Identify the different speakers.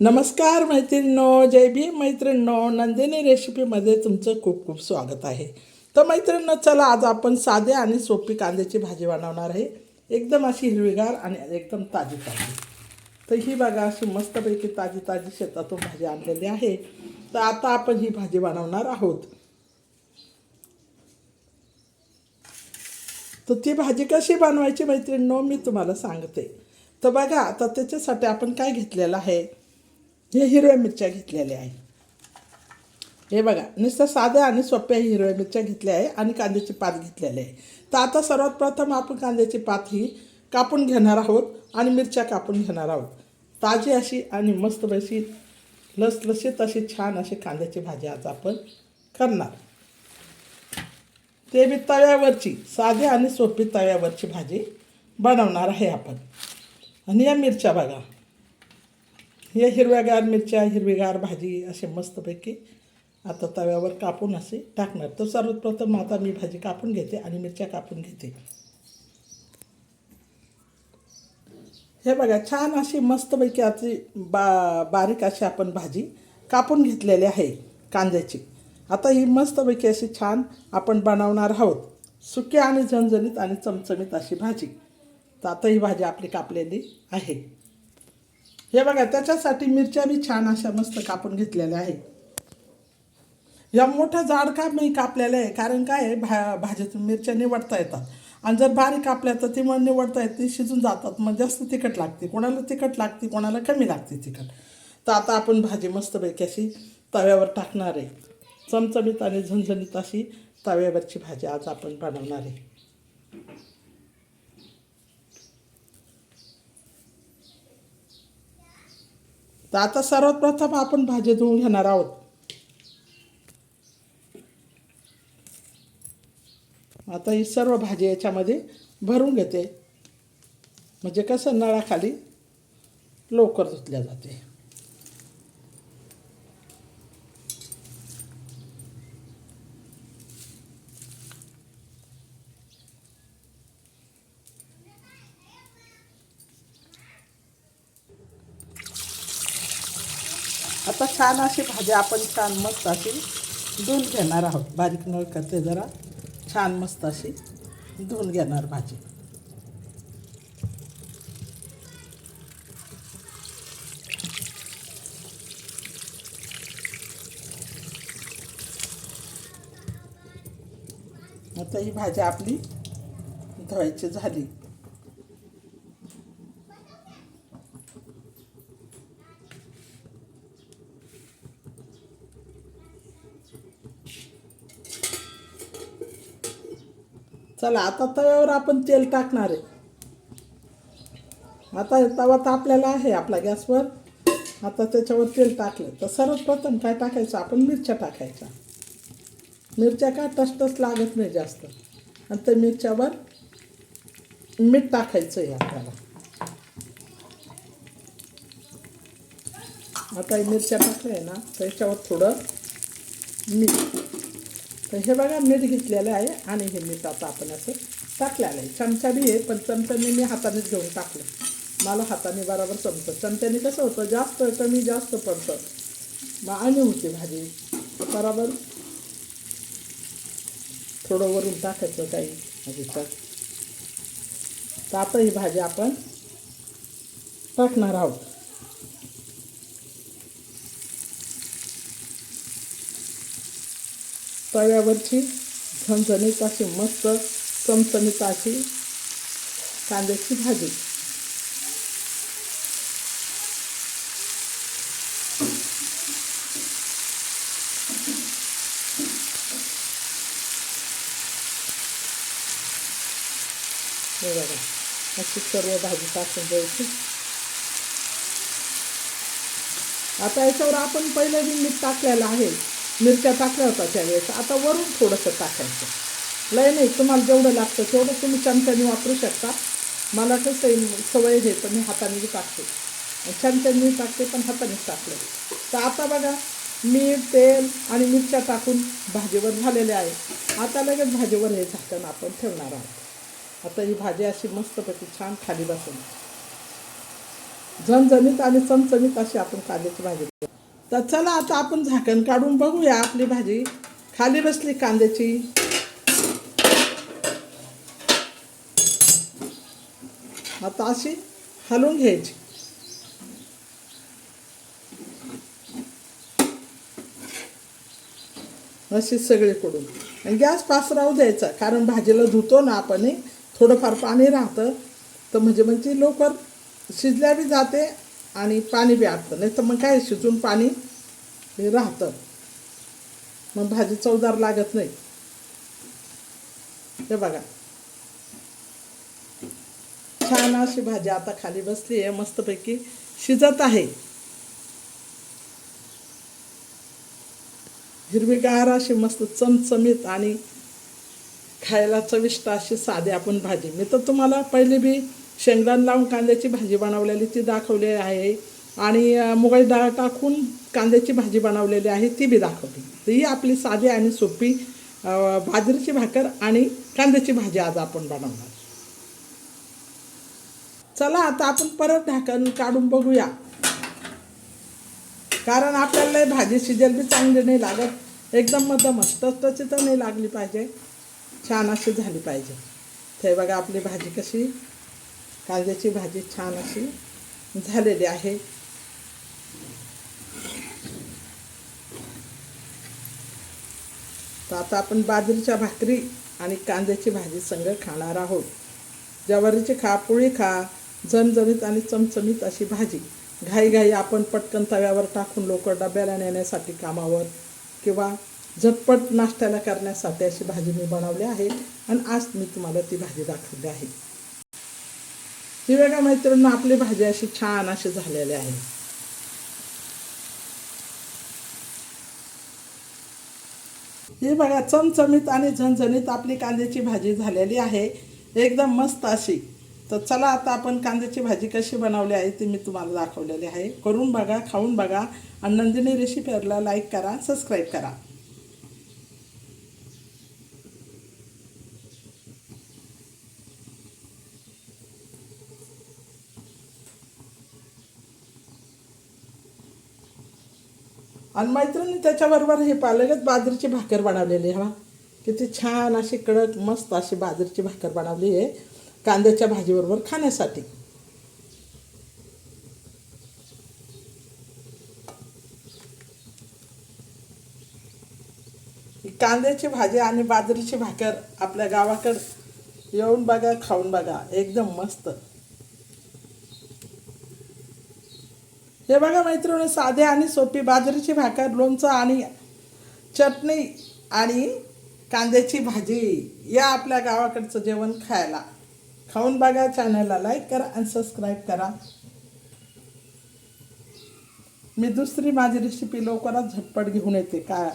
Speaker 1: नमस्कार मैत्रिणींनो जय भीम मैत्रिणींनो नंदिनी रेसिपीमध्ये तुमचं खूप खूप स्वागत आहे. तर मैत्रिणींनो चला आज आपण साधे आणि सोपी कांद्याची भाजी बनवणार आहे. एकदम अशी हिरवीगार आणि एकदम ताजी ताजी. तर ही बघा अशी मस्तपैकी ताजी ताजी शेतातून भाजी आणलेली आहे. तर आता आपण ही भाजी बनवणार आहोत. तर ती भाजी कशी बनवायची मैत्रिणींनो मी तुम्हाला सांगते. तर बघा आता त्याच्यासाठी आपण काय घेतलेलं आहे? हे हिरव्या मिरच्या घेतलेल्या आहे. हे बघा नुसतं साध्या आणि सोप्या हिरव्या मिरच्या घेतल्या आहे आणि कांद्याची पात घेतलेले आहे. तर आता सर्वात प्रथम आपण कांद्याची पात ही कापून घेणार आहोत आणि मिरच्या कापून घेणार आहोत. ताजी अशी आणि मस्त बशी लसलशीत अशी छान अशी कांद्याची भाजी आज आपण करणार. ते मी तव्यावरची साधी आणि सोपी तव्यावरची भाजी बनवणार आहे आपण. आणि या मिरच्या बघा. हे हिरव्यागार मिरच्या हिरवीगार भाजी असे मस्तपैकी आता तव्यावर कापून असे टाकणार. तर सर्वप्रथम आता मी भाजी कापून घेते आणि मिरच्या कापून घेते. हे बघा छान अशी मस्तपैकी अशी बा बारीक अशी आपण भाजी कापून घेतलेली आहे कांद्याची. आता ही मस्तपैकी अशी छान आपण बनवणार आहोत. सुक्या आणि झणझणीत आणि चमचमीत अशी भाजी. तर आता ही भाजी आपली कापलेली आहे. हे बघा त्याच्यासाठी मिरच्या बी छान अशा मस्त कापून घेतलेल्या आहे या मोठं जाड का मी कापलेलं आहे कारण काय आहे भा भाजीतून मिरच्या निवडता येतात. आणि जर बारीक कापल्या तर ती मग निवडता येते शिजून जातात. मग जास्त तिखट लागते. कोणाला तिखट लागते कोणाला कमी लागते तिखट. तर आता आपण भाजी मस्तपैकी अशी तव्यावर टाकणार आहे. चमचमीत आणि झणझणीत अशी तव्यावरची भाजी आज आपण बनवणार आहे. तर आता सर्वात प्रथम आपण भाजी धुवून घेणार आहोत. आता ही सर्व भाजी याच्यामध्ये भरून घेते. म्हणजे कसं नळाखाली लवकर धुतल्या जाते. आता छान अशी भाजी आपण छान मस्त अशी धुवून घेणार आहोत. बारीक नळ करते जरा. छान मस्त अशी धुवून घेणार भाजी. आता ही भाजी आपली धुवायची झाली. चला आता तव्यावर आपण तेल टाकणार आहे. आता तवा तवा तापलेला आहे आपला गॅसवर. आता त्याच्यावर तेल टाकलं. तर सर्वप्रथम काय टाकायचं? आपण मिरच्या टाकायच्या. मिरच्या काय टसटस लागत नाही जास्त. आणि त्या मिरच्यावर मीठ टाकायचं आहे आपल्याला. आता मिरच्या टाकल्या आहे ना त्याच्यावर थोडं मीठ. तर हे बघा मीठ घेतलेलं आहे आणि हे मीठ आता आपण असं टाकलेलं आहे. चमचा बी आहे पण चमच्याने मी हातानेच घेऊन टाकलं. मला हाताने बरोबर चमचं. चमच्याने कसं होतं जास्त कमी जास्त पडतं. मग आणि होते भाजी. बरोबर. थोडं वरून टाकायचं काही भाजीचं. तर आता ही भाजी आपण टाकणार आहोत. तव्यावरची झणझणीत अशी मस्त चमचमीत अशी कांद्याची भाजी. हे बघा अशी सर्व भाजी टाकून द्यायची. आता याच्यावर आपण पहिलं बी मीठ टाकलेलं आहे. मिरच्या टाकल्या होत्या त्यावेळेस. आता वरून थोडंसं टाकायचं. लय नाही तुम्हाला जेवढं लागतं तेवढं तुम्ही चमच्याने वापरू शकता. मला कसं आहे, सवय आहे तर मी हाताने टाकते. चमच्याने टाकते पण हातानेच टाकले. तर आता बघा मीठ तेल आणि मिरच्या टाकून भाजीवर झालेले आहे. आता लगेच भाजीवर हे झाकण आपण ठेवणार आहोत. आता ही भाजी अशी मस्तपैकी छान खाली बसून. झणझणीत आणि चमचमीत अशी आपण कांद्याची भाजी तर चला आता आपण झाकण काढून बघूया आपली भाजी. खाली बसली कांद्याची. आता अशी हलवून घ्यायची. अशी सगळीकडून आणि गॅस पास राहू द्यायचा कारण भाजीला धुतो ना आपण थोडंफार पाणी राहतं. तर म्हणजे म्हणजे लवकर शिजल्या बी जाते आणि पाणी बी आटतं. नाही तर मग काय शिजून पाणी हे राहतं. मग भाजी चवदार लागत नाही. हे बघा. छान अशी भाजी आता खाली बसली आहे. मस्तपैकी शिजत आहे. हिरवीगार अशी मस्त चमचमीत आणि खायला चविष्ट अशी साधी आपण भाजी. मी तर तुम्हाला पहिले बी शेंगदाण लावून कांद्याची भाजी बनवलेली ती दाखवली आहे. आणि अं, मुगाची डाळ टाकून कांद्याची भाजी बनवलेली आहे ती बी दाखवली तर ही आपली साधी आणि सोपी बाजरीची भाकर आणि कांद्याची भाजी आज आपण बनवणार. चला आता आपण परत ढाकण काढून बघूया. कारण आपल्याला भाजी शिजेल बी चांगली नाही लागत. एकदम मधम टचटची तर नाही लागली पाहिजे. छान अशी झाली पाहिजे. ते बघा आपली भाजी कशी कांद्याची भाजी छान अशी झालेली आहे. तर आता आपण बाजरीच्या भाकरी आणि कांद्याची भाजी संग खाणार आहोत. ज्वारीची खा पोळी खा झणझणीत आणि चमचमीत अशी भाजी. घाईघाई आपण पटकन तव्यावर टाकून लोक डब्याला नेण्यासाठी कामावर किंवा झटपट नाश्त्याला करण्यासाठी अशी भाजी मी बनवली आहे. आणि आज मी तुम्हाला ती भाजी दाखवली आहे. ही बघा मैत्रिणींना आपली भाजी अशी छान अशी झालेली आहे. ही बघा चमचमीत आणि झणझणीत आपली कांद्याची भाजी झालेली आहे. एकदम मस्त अशी. तर चला आता आपण कांद्याची भाजी कशी बनवली आहे ती मी तुम्हाला दाखवलेली आहे. करून बघा खाऊन बघा. आणि नंदिनी रेसिपीला लाईक करा सबस्क्राईब करा. आणि मैत्रिणी त्याच्याबरोबर हे पाहिलं बाजरीची भाकर बनवलेली आहे हा. किती छान अशी कडक मस्त अशी बाजरीची भाकर बनवली आहे कांद्याच्या भाजीबरोबर खाण्यासाठी. कांद्याची भाजी आणि बाजरीची भाकर आपल्या गावाकडं येऊन बघा खाऊन बघा एकदम मस्त. हे बघा मैत्रिणी साधे आणि सोपी बाजरीची भाकर लोणचं आणि चटणी आणि कांद्याची भाजी या आपल्या गावाकडचं जेवण खायला. खाऊन बघा चॅनलला लाईक करा आणि सबस्क्राईब करा. मी दुसरी माझी रेसिपी लवकरच झटपट घेऊन येते काय?